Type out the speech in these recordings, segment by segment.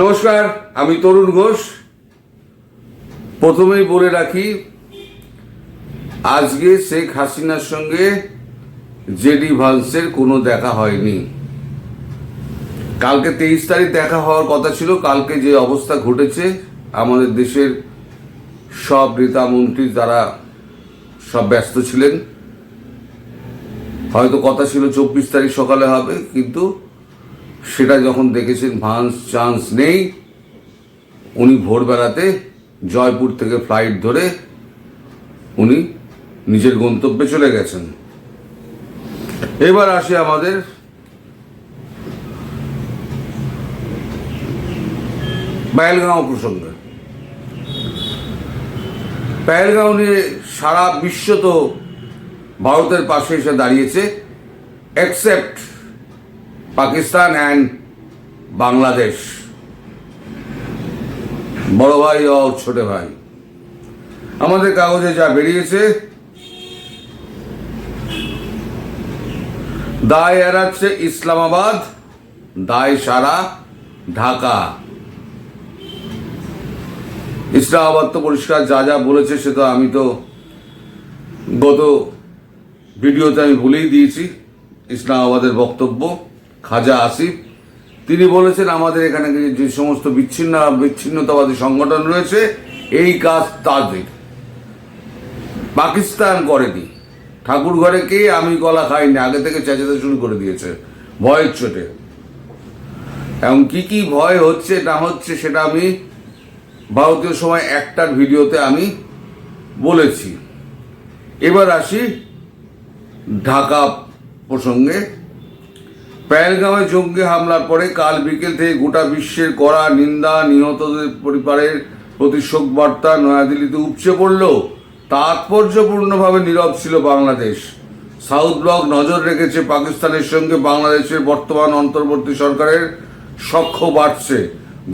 নমস্কার, আমি তরুণ ঘোষ। প্রথমেই বলে রাখি, আজকে শেখ হাসিনার সঙ্গে জেডি ভান্সের কোনো দেখা হয়নি। কালকে তেইশ তারিখ দেখা হওয়ার কথা ছিল, কালকে যে অবস্থা ঘটেছে, আমাদের দেশের সব নেতা মন্ত্রী তারা সব ব্যস্ত ছিলেন। হয়তো কথা ছিল চব্বিশ তারিখ সকালে হবে, কিন্তু সেটা যখন দেখেছেন ভান্স চান্স নেই, উনি ভোরবেলাতে জয়পুর থেকে ফ্লাইট ধরে উনি নিজের গন্তব্যে চলে গেছেন। এবার আসে আমাদের পায়েলগাঁও প্রসঙ্গে। পায়েলগাঁও নিয়ে সারা বিশ্ব তো ভারতের পাশে এসে দাঁড়িয়েছে এক্সেপ্ট পাকিস্তান অ্যান্ড বাংলাদেশ। বড় ভাই ও ছোট ভাই। আমাদের কাগজে যা বেরিয়েছে, দায় এড়াচ্ছে ইসলামাবাদ, দায় সারা ঢাকা। ইসলামাবাদ তো পরিষ্কার যা যা বলেছে সে তো আমি তো গত ভিডিওতে আমি বলেই দিয়েছি, ইসলামাবাদের বক্তব্য। খাজা আসিফ, তিনি বলেছেন, আমাদের এখানে যে সমস্ত বিচ্ছিন্ন, বিচ্ছিন্নতাবাদী সংগঠন রয়েছে, এই কাজ তাদের। পাকিস্তান করেনি। ঠাকুর ঘরে কে আমি গলা খাইনি, আগে থেকে চেঁচাতে শুরু করে দিয়েছে। ভয়ের চোটে এবং কি কি ভয় হচ্ছে, না হচ্ছে, সেটা আমি ভারতীয় সময় একটার ভিডিওতে আমি বলেছি। এবার আসি ঢাকা প্রসঙ্গে। প্যালগাঁওয়ে জঙ্গি হামলার পরে কাল বিকেল থেকে গোটা বিশ্বের কড়া নিন্দা নিহতদের পরিবারের প্রতি শোক বার্তা নয়াদিল্লিতে উপচে পড়ল। তাৎপর্যপূর্ণভাবে নীরব ছিল বাংলাদেশ। সাউথ ব্লক নজর রেখেছে পাকিস্তানের সঙ্গে বাংলাদেশের বর্তমান অন্তর্বর্তী সরকারের সখ্য বাড়ছে।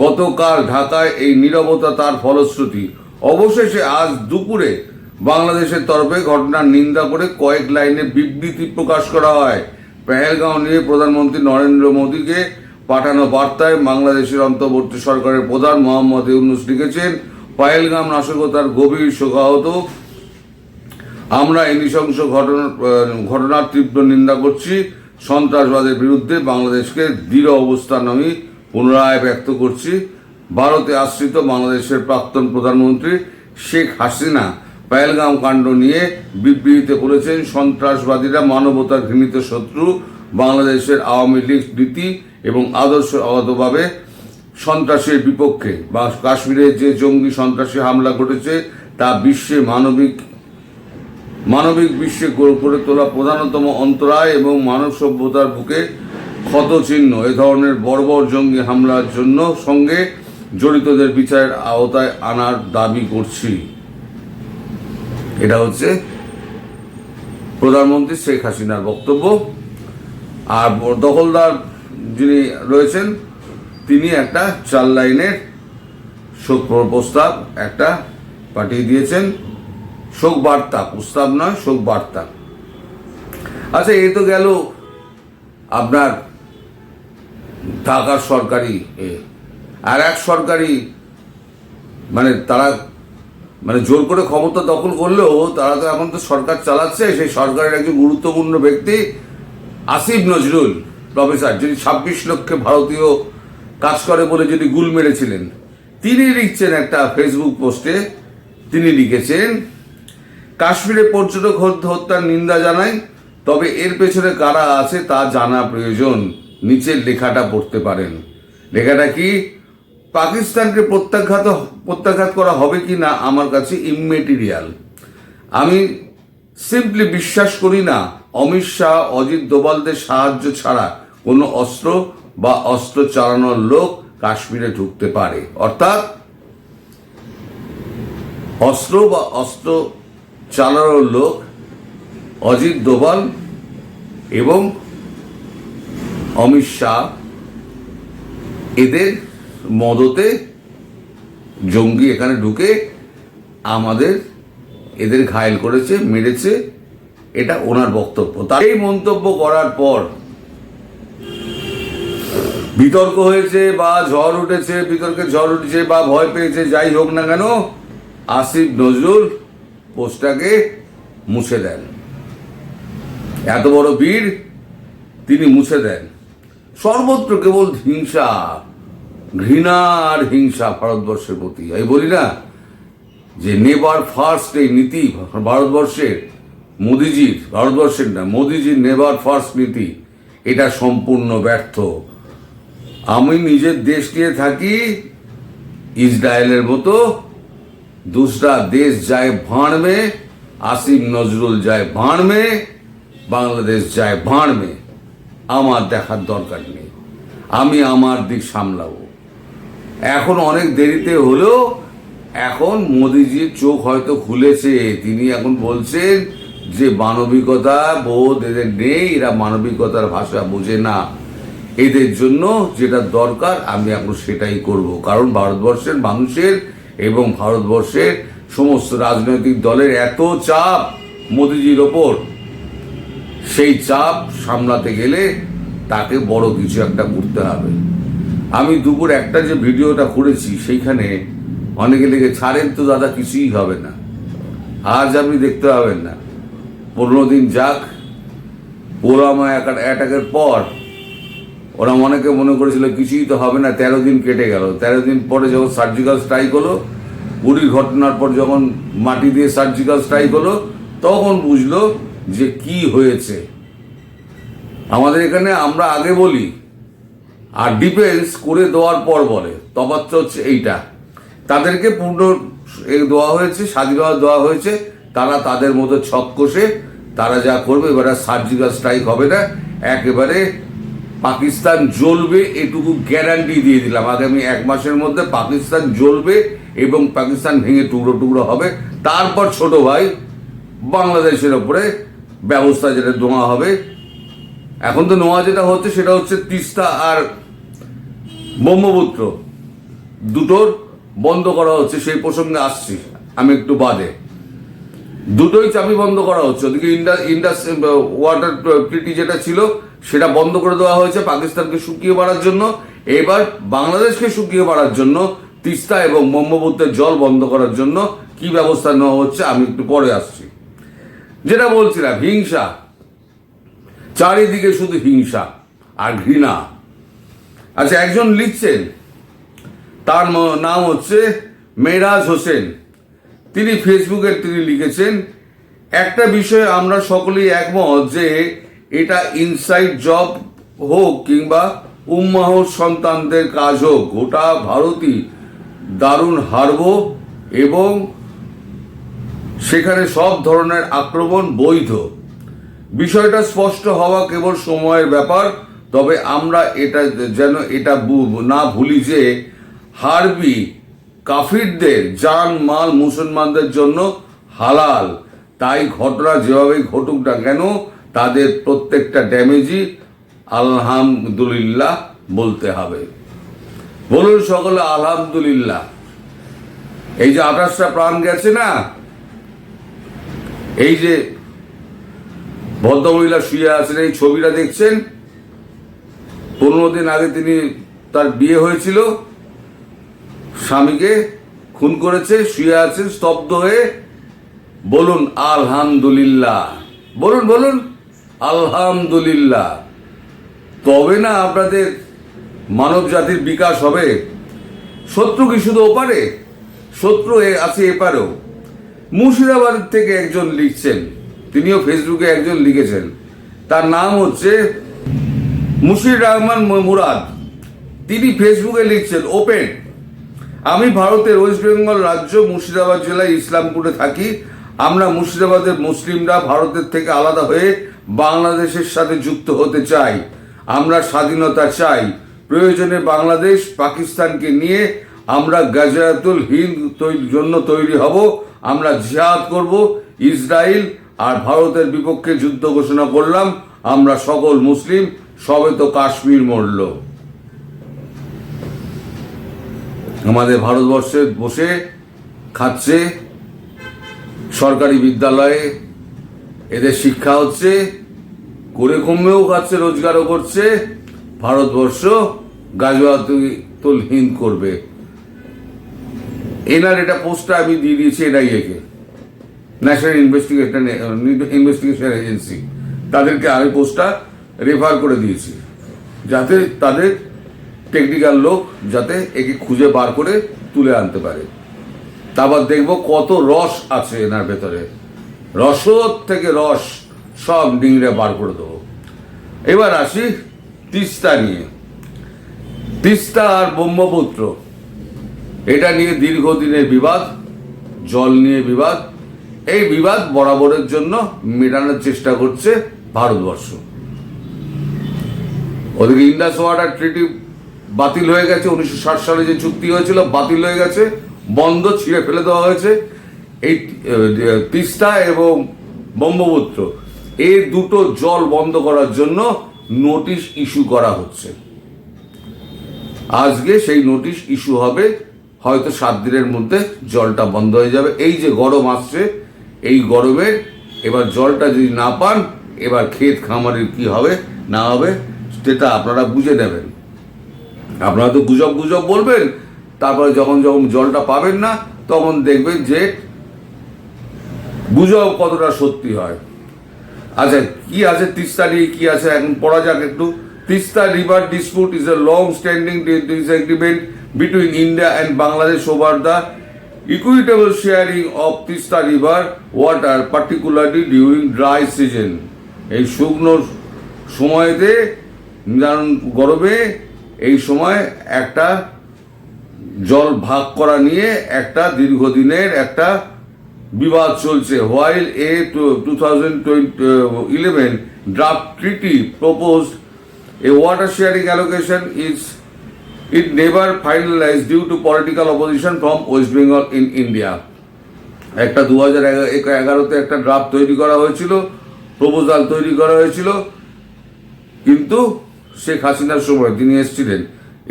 গতকাল ঢাকায় এই নীরবতা তার ফলশ্রুতি। অবশেষে আজ দুপুরে বাংলাদেশের তরফে ঘটনার নিন্দা করে কয়েক লাইনে বিবৃতি প্রকাশ করা হয়। পেহেলগাঁও নিয়ে প্রধানমন্ত্রী নরেন্দ্র মোদীকে পাঠানো বার্তায় বাংলাদেশের অন্তর্বর্তী সরকারের প্রধান মোহাম্মদ ইউনুস লিখেছেন, পাহেলগাম নাশকতার গভীর শোকাহত। আমরা এই নৃশংস ঘটনা ঘটনার তীব্র নিন্দা করছি। সন্ত্রাসবাদের বিরুদ্ধে বাংলাদেশকে দৃঢ় অবস্থান আমি পুনরায় ব্যক্ত করছি। ভারতে আশ্রিত বাংলাদেশের প্রাক্তন প্রধানমন্ত্রী শেখ হাসিনা পায়েলগাঁও কাণ্ড নিয়ে বিবৃতিতে বলেছেন, সন্ত্রাসবাদীরা মানবতার ঘৃণিত শত্রু, বাংলাদেশের আওয়ামী লীগ নীতি এবং আদর্শগতভাবে সন্ত্রাসের বিপক্ষে। বা কাশ্মীরে যে জঙ্গি সন্ত্রাসী হামলা ঘটেছে, তা বিশ্বে মানবিক মানবিক বিশ্বে গড়ে তোলা প্রধানতম অন্তরায় এবং মানব সভ্যতার বুকে ক্ষত চিহ্ন এ ধরনের বর্বর জঙ্গি হামলার জন্য সঙ্গে জড়িতদের বিচারের আওতায় আনার দাবি করছি। এটা হচ্ছে প্রধানমন্ত্রী শেখ হাসিনার বক্তব্য। আর দখলদার যিনি রয়েছেন, তিনি একটা চার লাইনের শোক প্রস্তাব একটা পাঠিয়ে দিয়েছেন। শোক বার্তা, প্রস্তাব নয়, শোক বার্তা। আচ্ছা এই তো গেল আপনার ঢাকার সরকারি এ। আর এক সরকারি মানে তারা মানে জোর করে ক্ষমতা দখল করলেও তারা তো এখন তো সরকার চালাচ্ছে, সেই সরকারের একজন গুরুত্বপূর্ণ ব্যক্তি আসিফ নজরুল প্রফেসর যিনি ছাব্বিশ লক্ষে ভারতীয় কাজ করে বলে যিনি গুল মেরেছিলেন। তিনি লিখছেন একটা ফেসবুক পোস্টে, তিনি লিখেছেন, কাশ্মীরে পর্যটক হত্যার নিন্দা জানাই, তবে এর পেছনে কারা আছে তা জানা প্রয়োজন। নিচের লেখাটা পড়তে পারেন। লেখাটা কি? পাকিস্তানকে প্রত্যাঘাত প্রত্যাঘাত করা হবে কি না আমার কাছে ইমেটেরিয়াল আমি সিম্পলি বিশ্বাস করি না, অমিত শাহ, অজিত দোবালদের সাহায্য ছাড়া কোনো অস্ত্র বা অস্ত্র চালানোর লোক কাশ্মীরে ঢুকতে পারে। অর্থাৎ অস্ত্র বা অস্ত্র চালানোর লোক অজিত দোবাল এবং অমিত শাহ, এদের মদতে জঙ্গি এখানে ঢুকে আমাদের এদের ঘায়েল করেছে, মেরেছে, এটা ওনার বক্তব্য। তার এই মন্তব্য করার পর বিতর্ক হয়েছে বা ঝড় উঠেছে বিতর্কে ঝড় উঠেছে বা ভয় পেয়েছে, যাই হোক না কেন, আসিফ নজরুল পোস্টটাকে মুছে দেন। এত বড় বীর তিনি মুছে দেন। সর্বত্র কেবল হিংসা। ঘৃণা আর হিংসা ভারতবর্ষের প্রতি। আমি বলি না যে নেবার ফার্স্ট এই নীতি ভারতবর্ষের, মোদিজির, ভারতবর্ষের না, মোদিজির নেবার ফার্স্ট নীতি, এটা সম্পূর্ণ ব্যর্থ। আমি নিজের দেশ নিয়ে থাকি, ইসরায়েলের মতো, দুসরা দেশ যায় ভাঁড়বে আসিম নজরুল যায় ভাঁড়বে বাংলাদেশ যায় ভাঁড়বে আমার দেখার দরকার নেই। আমি আমার দিক সামলাবো। এখন অনেক দেরিতে হলেও এখন মোদিজির চোখ হয়তো খুলেছে। তিনি এখন বলছেন যে মানবিকতা বোধ এদের নেই, এরা মানবিকতার ভাষা বোঝে না। এদের জন্য যেটা দরকার আমি এখন সেটাই করব। কারণ ভারতবর্ষের মানুষের এবং ভারতবর্ষের সমস্ত রাজনৈতিক দলের এত চাপ মোদিজির ওপর। সেই চাপ সামলাতে গেলে তাকে বড় কিছু একটা করতে হবে। আমি দুপুর একটা যে ভিডিওটা করেছি, সেইখানে অনেকে লেগে ছাড়েন তো দাদা, কিছুই হবে না। আজ আপনি দেখতে পাবেন না। পনেরো দিন যাক পুলওয়ামা অ্যাটাকের পর। ওরা অনেকে মনে করেছিল, কিছুই তো হবে না, তেরো দিন কেটে গেল। তেরো দিন পরে যখন সার্জিক্যাল স্ট্রাইক হলো উড়ির ঘটনার পর যখন মাটি দিয়ে সার্জিক্যাল স্ট্রাইক হলো, তখন বুঝলো যে কি হয়েছে। আমাদের এখানে আমরা আগে বলি আর ডিফেন্স করে দেওয়ার পর বলে। তফাৎ হচ্ছে এইটা। তাদেরকে পূর্ণ দেওয়া হয়েছে, স্বাধীনতা দেওয়া হয়েছে। তারা তাদের মতো ছক কষে, তারা যা করবে, এবারে সার্জিক্যাল স্ট্রাইক হবে না। একেবারে পাকিস্তান জ্বলবে, এটুকু গ্যারান্টি দিয়ে দিলাম। আগামী এক মাসের মধ্যে পাকিস্তান জ্বলবে এবং পাকিস্তান ভেঙে টুকরো টুকরো হবে। তারপর ছোট ভাই বাংলাদেশের ওপরে ব্যবস্থা যেটা নেওয়া হবে। এখন তো নোয়া যেটা হচ্ছে, সেটা হচ্ছে তিস্তা আর ব্রহ্মপুত্র, দুটোর বন্ধ করা হচ্ছে, সেই প্রসঙ্গে আসছি, আমি একটু বাদে। দুটোই চাবি বন্ধ করা হচ্ছে, ওদিকে ইন্ডাস ওয়াটার ট্রিটি যেটা ছিল, সেটা বন্ধ করে দেওয়া হয়েছে পাকিস্তানকে শুকিয়ে বাড়ার জন্য। এবার বাংলাদেশকে শুকিয়ে বাড়ার জন্য তিস্তা এবং ব্রহ্মপুত্রের জল বন্ধ করার জন্য কি ব্যবস্থা নেওয়া হচ্ছে, আমি একটু পরে আসছি। যেটা বলছিলাম, হিংসা। চারিদিকে শুধু হিংসা আর ঘৃণা। আচ্ছা একজন লিখছেন। তার নাম হচ্ছে মেরাজ হোসেন। তিনি ফেসবুকে তিনি লিখেছেন, একটা বিষয়ে আমরা সকলেই একমত যে এটা ইনসাইড জব হোক কিংবা উম্মাহর সন্তানদের কাজ হোক, গোটা ভারতই দারুণ হারব এবং সেখানে সব ধরনের আক্রমণ বৈধ। বিষয়টা স্পষ্ট হওয়া কেবল সময়ের ব্যাপার। তবে আমরা এটা যেন এটা না ভুলি যে হারবি কাফিরদের জান, মাল মুসলমানদের জন্য হালাল। তাই ঘটনা যেভাবে ঘটুক না কেন, তাদের প্রত্যেকটা ড্যামেজই আলহামদুলিল্লাহ বলতে হবে। বলুন সকলে আলহামদুলিল্লাহ। এই যে আঠাশটা প্রাণ গেছে না? এই যে ভদ্রমহিলা শুয়ে আছেন, এই ছবিটা দেখছেন? পনেরো দিন আগে তিনি তার বিয়ে হয়েছিল। স্বামীকে খুন করেছে, শুয়ে আছেন, স্তব্ধ হয়ে। বলুন, আলহামদুলিল্লাহ। বলুন বলুন, আলহামদুলিল্লাহ। তবে না আপনাদের মানব জাতির বিকাশ হবে? শত্রু কি শুধু ওপারে? শত্রু আছে এপারেও। মুর্শিদাবাদ থেকে একজন লিখছেন, তিনিও ফেসবুকে একজন লিখেছেন। তার নাম হচ্ছে মুশির রহমান মুরাদ, তিনি ফেসবুকে লিখছেন, ওপেন, আমি ভারতের ওয়েস্ট বেঙ্গল রাজ্য মুর্শিদাবাদ জেলায় ইসলামপুরে থাকি। আমরা মুর্শিদাবাদের মুসলিমরা ভারতের থেকে আলাদা হয়ে বাংলাদেশের সাথে যুক্ত হতে চাই। আমরা স্বাধীনতা চাই। প্রয়োজনে বাংলাদেশ পাকিস্তানকে নিয়ে আমরা গাজাতুল হিন্দ জন্য তৈরি হব। আমরা জিহাদ করব ইসরায়েল আর ভারতের বিপক্ষে যুদ্ধ ঘোষণা করলাম। আমরা সকল মুসলিম সবে তো কাশ্মীর মরল। আমাদের ভারতবর্ষে বসে খাচ্ছে, সরকারি বিদ্যালয়ে এদের শিক্ষা হচ্ছে, করে কমেও খাচ্ছে, রোজগারও করছে, ভারতবর্ষ গাজওয়াতুলহীন করবে। এনার এটা পোস্টটা আমি দিয়ে দিয়েছি এনআইএকে, ন্যাশনাল ইনভেস্টিগেশন ইনভেস্টিগেশন এজেন্সি। তাদেরকে আমি পোস্টটা রেফার করে দিয়েছি। যাতে তাদের টেকনিক্যাল লোক যাতে একে খুঁজে বার করে তুলে আনতে পারে। তারপর দেখব কত রস আছে এনার ভেতরে। রসদ থেকে রস সব ডিংড়ে বার করে দেবো। এবার আসি তিস্তা নিয়ে। তিস্তা আর ব্রহ্মপুত্র, এটা নিয়ে দীর্ঘদিনের বিবাদ, জল নিয়ে বিবাদ। এই বিবাদ বরাবরের জন্য মেটানোর চেষ্টা করছে ভারতবর্ষ। ওদিকে ইন্ডাস ওয়াটার ট্রিটি বাতিল হয়ে গেছে। উনিশশো ষাট সালে যে চুক্তি হয়েছিল, বাতিল হয়ে গেছে। বন্ধ ছিঁড়ে ফেলে দেওয়া হয়েছে। এই তিস্তা এবং ব্রহ্মপুত্র এই দুটো জল বন্ধ করার জন্য নোটিশ ইস্যু করা হচ্ছে। আজকে সেই নোটিশ ইস্যু হবে। হয়তো সাত দিনের মধ্যে জলটা বন্ধ হয়ে যাবে। এই যে গরম আসছে, এই গরমে এবার জলটা যদি না পান, এবার ক্ষেত খামারের কি হবে, না হবে? সেটা আপনারা বুঝে নেবেন। আপনারা তো গুজব গুজব বলবেন, তারপরে যখন যখন জলটা পাবেন না, তখন দেখবেন যে গুজব কতটা সত্যি হয়। আচ্ছা কি আছে তিস্তা নিয়ে, কি আছে? এখন পড়া যাক একটু। Teesta river dispute is a long standing disagreement between India and Bangladesh over the equitable sharing of Teesta river water particularly during dry season এই শুকনো সময়তে যেমন গরমে এই সময় একটা জল ভাগ করা নিয়ে একটা দীর্ঘদিনের একটা বিবাদ চলছে। While a two thousand eleven draft treaty propose a water sharing allocation is it never finalize due to political opposition from west Bengal in India একটা দু হাজার এগারোতে একটা ড্রাফট তৈরি করা হয়েছিল প্রপোজাল তৈরি করা হয়েছিল, কিন্তু শেখ হাসিনার সময় তিনি এসেছিলেন,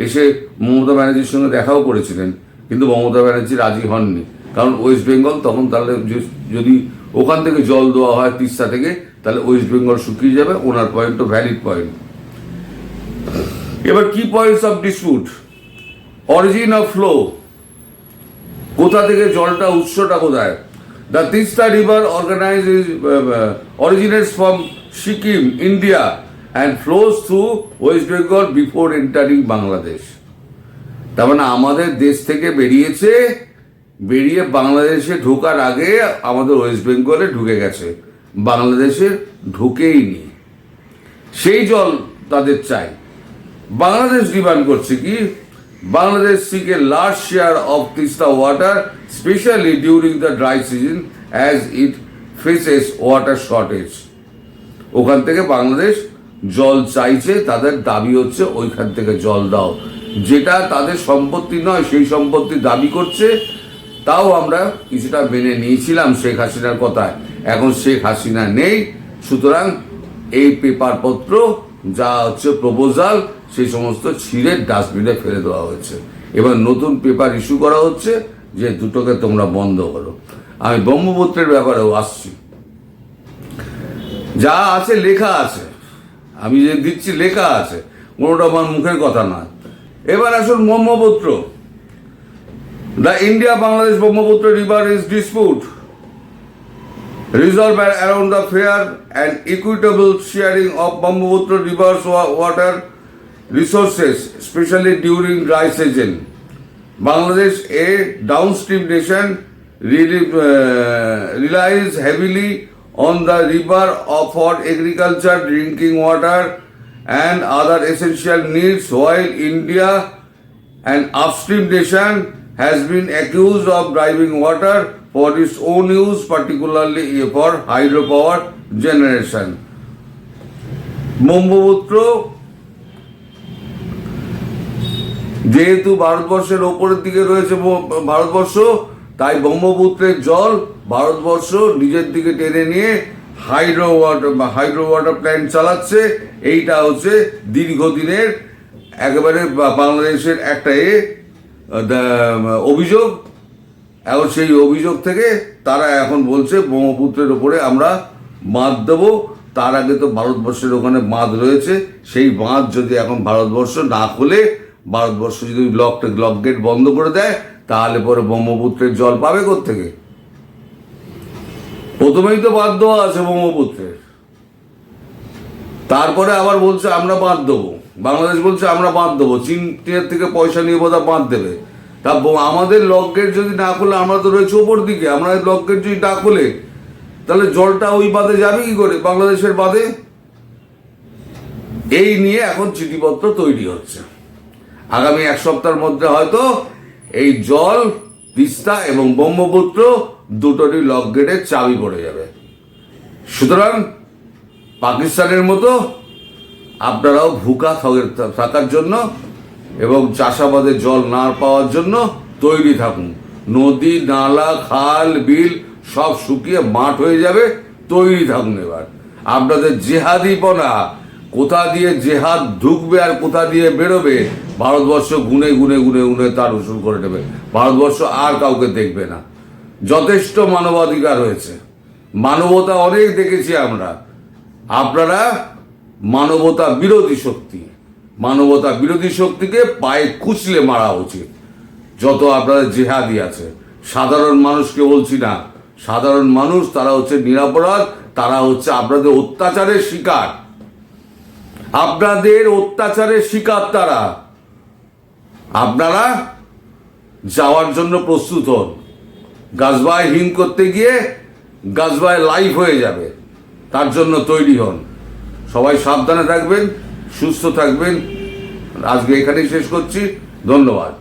এসে মমতা ব্যানার্জির সঙ্গে দেখাও করেছিলেন, কিন্তু মমতা ব্যানার্জি রাজি হননি। কারণ ওয়েস্ট বেঙ্গল তখন তাহলে যদি ওখান থেকে জল দেওয়া হয় তিস্তা থেকে, তাহলে ওয়েস্ট বেঙ্গল শুকিয়ে যাবে, ওনার পয়েন্টও ভ্যালিড পয়েন্ট এবার কি points of dispute origin of flow কোথা থেকে জলটা, উৎসটা কোথায়? The Teesta river organize originates from Sikkim India and flows through west Bengal before entering Bangladesh তার মানে আমাদের দেশ থেকে বেরিয়েছে, বেরিয়ে বাংলাদেশে ঢোকার আগে আমাদের ওয়েস্ট বেঙ্গলে ঢুকে গেছে। বাংলাদেশে ঢুকেইনি সেই জল তাদের চাই। বাংলাদেশ ডিমান্ড করছে কি, Bangladesh a large share of Teesta water specially during the dry season as it faces water shortage ওখান থেকে বাংলাদেশ জল চাইছে, তাদের দাবি হচ্ছে ওইখান থেকে জল দাও। যেটা তাদের সম্পত্তি নয়, সেই সম্পত্তি দাবি করছে। তাও আমরা কিছুটা মেনে নিয়েছিলাম শেখ হাসিনার কথায়। এখন শেখ হাসিনা নেই, সুতরাং এই পেপারপত্র, যা হচ্ছে প্রপোজাল, সেই সমস্ত ছিঁড়ে ডাস্টবিনে ফেলে দেওয়া হয়েছে। এবার নতুন পেপার ইস্যু করা হচ্ছে যে দুটোকে তোমরা বন্ধ করো। আমি ব্রহ্মপুত্রের ব্যাপারেও আসছি। যা আছে লেখা আছে। আমি যে দিচ্ছি লেখা আছে, কোনোটা আমার মুখের কথা না এবার আসুন Brahmaputra. The India Bangladesh Brahmaputra river is dispute. Resolve around the fair and equitable sharing of Brahmaputra rivers water resources specially during dry season Bangladesh a downstream nation relies heavily on the river for agriculture, drinking water, and other essential needs, while India, an upstream nation, has been accused of driving water for its own use, particularly for hydropower generation. Brahmaputra যেহেতু ভারতবর্ষের ওপরের দিকে রয়েছে ভারতবর্ষ তাই ব্রহ্মপুত্রের জল ভারতবর্ষ নিজের দিকে টেনে নিয়ে হাইড্রো ওয়াটার বা হাইড্রো ওয়াটার প্ল্যান্ট চালাচ্ছে। এইটা হচ্ছে দীর্ঘদিনের একেবারে বাংলাদেশের একটা এ অভিযোগ। এখন সেই অভিযোগ থেকে তারা এখন বলছে, ব্রহ্মপুত্রের ওপরে আমরা বাঁধ দেবো। তার আগে তো ভারতবর্ষের ওখানে বাঁধ রয়েছে। সেই বাঁধ যদি এখন ভারতবর্ষ না খুলে, ভারতবর্ষ যদি লক লক গেট বন্ধ করে দেয়, তাহলে পরে ব্রহ্মপুত্রের জল পাবে থেকে প্রথমেই তো বাদ দেওয়া আছে ব্রহ্মপুত্রের তারপরে আবার বলছে, আমরা বাঁধ দেবো। বাংলাদেশ বলছে, আমরা বাঁধ দেবো। চীন থেকে পয়সা নিয়ে বোধহয় বাঁধ দেবে। তা আমাদের লক গেট যদি না খুলে, আমরা তো রয়েছে ওপর দিকে, আমরা লক গেট যদি না খুলে, তাহলে জলটা ওই বাদে যাবে কি করে? বাংলাদেশের বাদে এই নিয়ে এখন চিঠিপত্র তৈরি হচ্ছে। আগামী এক সপ্তাহের মধ্যে হয়তো এই জল, তিস্তা এবং ব্রহ্মপুত্র দুটোরই লক গেটের চাবি পড়ে যাবে। সুতরাং পাকিস্তানের মতো আপনারাও ভুকা থাক- থাকার জন্য এবং চাষাবাদে জল না পাওয়ার জন্য তৈরি থাকুন। নদী, নালা, খাল, বিল সব শুকিয়ে মাঠ হয়ে যাবে, তৈরি থাকুন এবার। আপনাদের জেহাদিপনা, কোথা দিয়ে জেহাদ ঢুকবে আর কোথা দিয়ে বেরোবে, ভারতবর্ষ গুনে গুনে গুনে গুনে তার উসুল করে নেবে। ভারতবর্ষ আর কাউকে দেখবে না। যথেষ্ট মানবাধিকার হয়েছে মানবতা অনেক দেখেছি আমরা। আপনারা মানবতা বিরোধী শক্তি। মানবতা বিরোধী শক্তিকে পায়ে কুচলে মারা উচিত। যত আপনাদের জেহাদি আছে, সাধারণ মানুষকে বলছি না, সাধারণ মানুষ, তারা হচ্ছে নিরাপরাধ, তারা হচ্ছে আপনাদের অত্যাচারের শিকার। আপনাদের অত্যাচারের শিকার তারা। আপনারা যাওয়ার জন্য প্রস্তুত হন। গাছবায় হিম করতে গিয়ে গাছবায় লাইফ হয়ে যাবে। তার জন্য তৈরি হন। সবাই সাবধানে থাকবেন, সুস্থ থাকবেন। আজকে এখানেই শেষ করছি। ধন্যবাদ।